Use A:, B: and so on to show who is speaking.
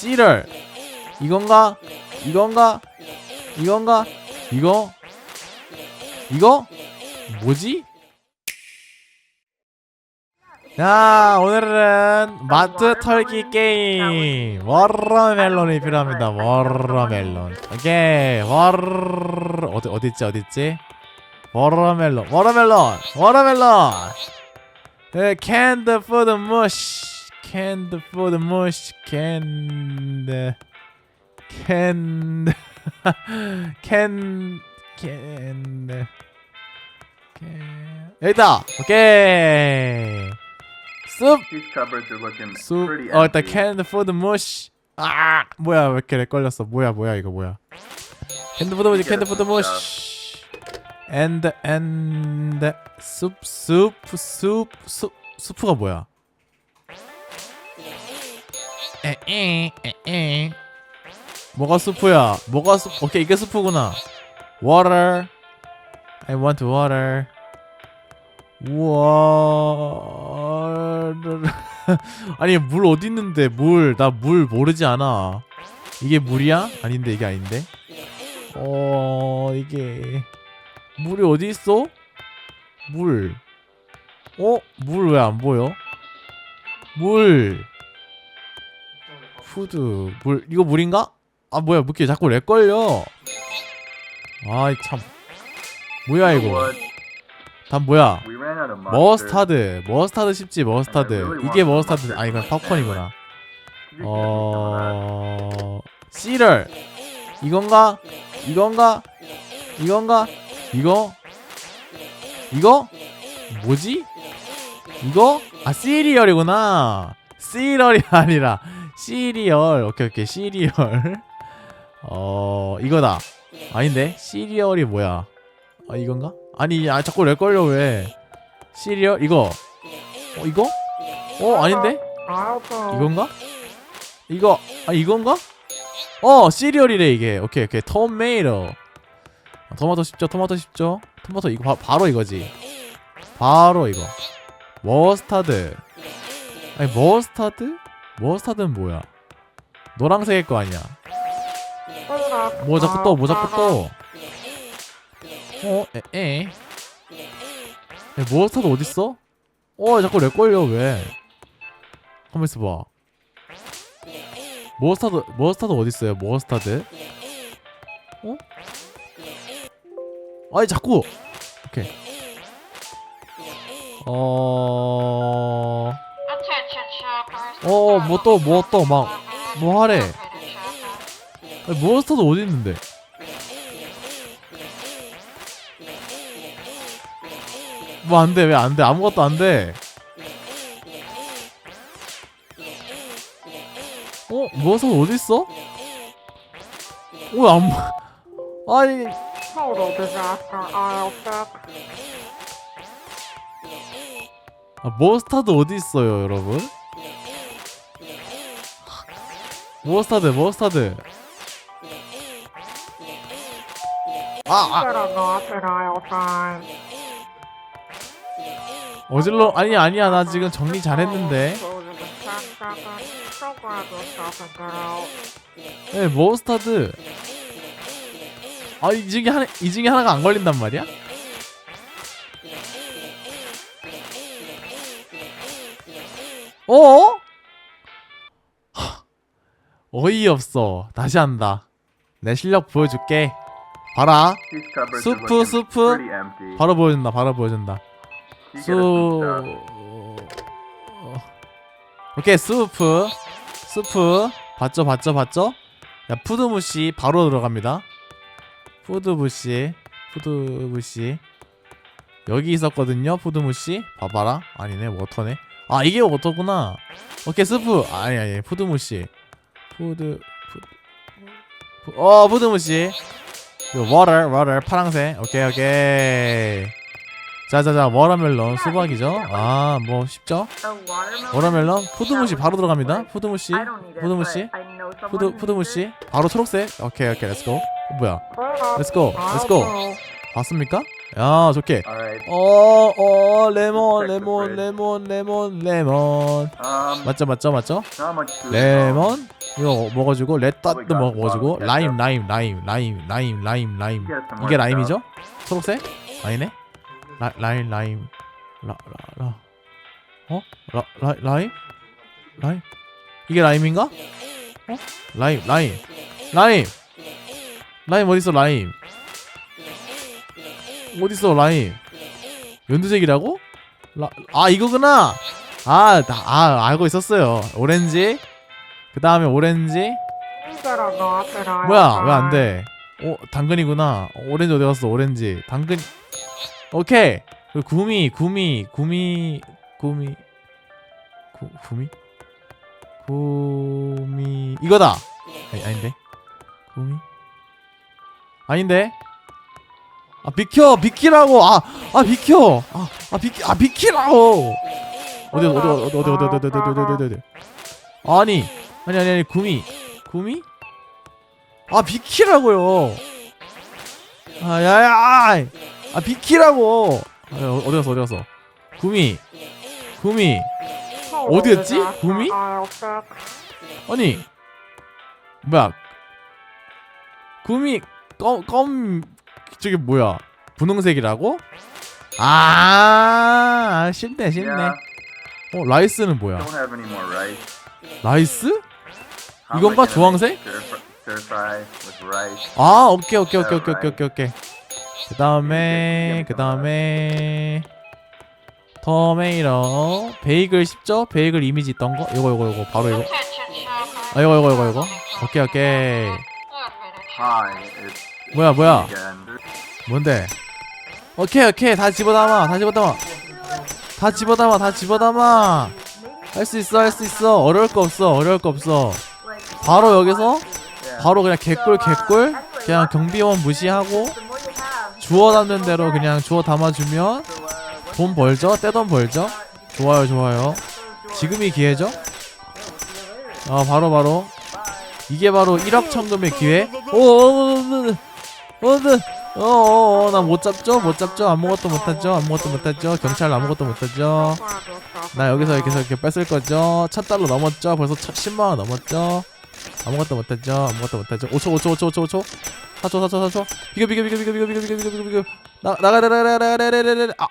A: 씨를 이건가? 이건가? 이건가? 이거? 이거? 뭐지? 자 오늘은 마트 털기 게임 워러멜론이 필요합니다 워러멜론 오케이 워러 어디 어딨지 어딨지 워러멜론 워러멜론 네, 캔드 푸드 무시 캔드 푸드 무시 캔드 캔드 캔 캔드 캔 여기다 오케이 숲
B: These cupboards are looking
A: 숲
B: pretty
A: 어 일단
B: empty.
A: 캔드 푸드 무시 아 뭐야 왜 이렇게 렉 걸렸어 뭐야 뭐야 이거 뭐야 캔드 푸드 무시 캔드 푸드 무시 앤드 앤드 숲숲 숲숲 수프가 뭐야 에에 에에. 뭐가 수프야? 뭐가 수 오케이 이게 수프구나. Water. I want water. Water. 아니 물 어디 있는데 물. 나 물 모르지 않아. 이게 물이야? 아닌데 이게 아닌데? 어 이게. 물이 어디 있어? 물. 어? 물 왜 안 보여? 물 푸드 물 이거 물인가? 아 뭐야 뭐게 자꾸 렉 걸려. 아이 참. 뭐야 이거? 다 뭐야. 머스타드 머스타드 쉽지 머스타드. 이게 머스타드 아 이건 팝콘이구나. 어 씨를. 이건가? 이건가? 이건가? 이거? 이거? 뭐지? 이거? 아 시리얼이구나. 시리얼이 아니라 시리얼. 오케이 오케이. 시리얼. 어 이거다. 아닌데? 시리얼이 뭐야? 아 이건가? 아니 아 자꾸 렉 걸려 왜? 시리얼? 이거. 어 이거? 어 아닌데? 이건가? 이거. 아 이건가? 어 시리얼이래 이게. 오케이 오케이. 토메이토. 아, 토마토 쉽죠 토마토 쉽죠 토마토 이거 바, 바로 이거지. 바로 이거. 머스타드. 아니 머스타드 머스타드는 뭐야 노란색일 거 아니야 뭐 자꾸 떠, 뭐 자꾸 떠. 어, 에, 에. 야, 머스타드 어딨어? 어, 자꾸 렉 걸려, 왜? 가만 있어봐. 머스타드, 머스타드 어딨어요, 머스타드? 어? 아니, 자꾸! 오케이. 어,
C: 어, 뭐 또, 뭐 또, 막, 뭐 하래.
A: 아니, 머스타드 어디 있는데? 뭐 안 돼, 왜 안 돼? 아무것도 안 돼. 어? 머스타드 어디 있어? 왜 안, 보- 아니,
C: Total disaster.
A: 아, 머스타드 어디 있어요, 여러분? 머스타드, 머스타드. 아, 아. 어질러, 아니, 아니야, 나 지금 정리 잘했는데. 네, 머스타드. 아, 이 중에 하나, 이 중에 하나가 안 걸린단 말이야? 어? 하, 어이없어. 다시 한다. 내 실력 보여줄게. 봐라. 수프, 수프. 바로 보여준다. 바로 보여준다. 수. 오케이 수프 수프 봤죠 봤죠 봤죠 야 푸드무시 바로 들어갑니다 푸드무시 푸드무시 여기 있었거든요 푸드무시 봐봐라 아니네 워터네 아 이게 워터구나 오케이 스프 아니 아니 푸드무시 푸드 푸드 푸- 어 푸드 무시. 이거 워터 워터 파랑색. 오케이 오케이. 자자자 워터멜론 수박이죠? 아 뭐 쉽죠? 워터멜론? 푸드무시 바로 들어갑니다. 푸드무시 푸드무시 푸드 푸드무시. 바로 초록색? 오케이 오케이 렛츠고 어, 뭐야? 렛츠고 렛츠고 봤습니까 야 좋게
B: Alright.
A: 어어 레몬 레몬 레몬 레몬 레몬
B: Um,
A: 맞죠 맞죠 맞죠
B: not much food. at all.
A: 레몬 이거 먹어주고 레따도 먹어주고 라임 라임 라임 라임 라임 라임 라임 이게 라임이죠? 초록색? 아니네? 라, 라임 라임 라라라 어? 라, 라, 라임? 라임? 이게 라임인가? 어? 라임 라임 라임 라임 어딨어 라임 어딨어 라임 연두색이라고? 라, 아 이거구나 아, 나, 아 알고 있었어요 오렌지 그 다음에 오렌지. 뭐야 왜 안 돼? 어 당근이구나. 어, 오렌지 어디 갔어? 오렌지 당근. 오케이. 그리고 구미 구미 구미 구미 구 구미 구미 이거다. 아니, 아닌데 구미 아닌데. 아 비켜 비키라고 아아 비켜 아아 비키 아 비키라고 어디 어디 어디 어디 어디 어디 어디 어디 어디 아니 아니 아니 아니 구미 구미 아 비키라고요. 아 야야. 아 비키라고. 아, 어, 어디 갔어 어디 갔어. 구미. 구미. 어디였지? 구미? 아니. 뭐야. 구미 껌껌 저게 뭐야? 분홍색이라고? 아 쉽네 쉽네. 어 라이스는 뭐야?
B: don't have any more rice.
A: 라이스? 이건가?
B: gonna
A: 주황색?
B: make Stir, fr- stir fry with rice.
A: 아 오케이 오케이 오케이 오케이 오케이 오케이 오케이 그 다음에 그 다음에 토메이러 베이글 쉽죠? 베이글 이미지 있던 거 이거 이거 이거 바로 이거 아 이거 이거 이거 이거 오케이 오케이
B: Hi, it's
A: 뭐야 뭐야
B: again.
A: 뭔데 오케이 오케이 다 집어담아 다 집어담아 다 집어담아 다 집어담아 할 수 있어 할 수 있어 어려울 거 없어 어려울 거 없어 바로 여기서. 바로 그냥 개꿀 개꿀 그냥 경비원 무시하고 주워 담는 대로 그냥 주워 담아주면 돈 벌죠 떼돈 벌죠 좋아요 좋아요 지금이 기회죠 아 바로 바로 이게 바로 1억 천금의 기회 오오오오오오 나 못 잡죠? 못 잡죠? 아무것도 못하죠? 아무것도 못하죠? 경찰 아무것도 못하죠? 나 여기서 이렇게 이렇게 뺏을 거죠? 첫 달러 넘었죠? 벌써 첫 10만 원 넘었죠? 아무것도 못하죠? 아무것도 못하죠? 5초 5초 5초 5초 5초. 4초 4초 4초. 비겨 비겨 비겨 비겨 비겨 비겨 비겨 비겨 비겨 나 나가 나가 나가 나가 나가 나가. 아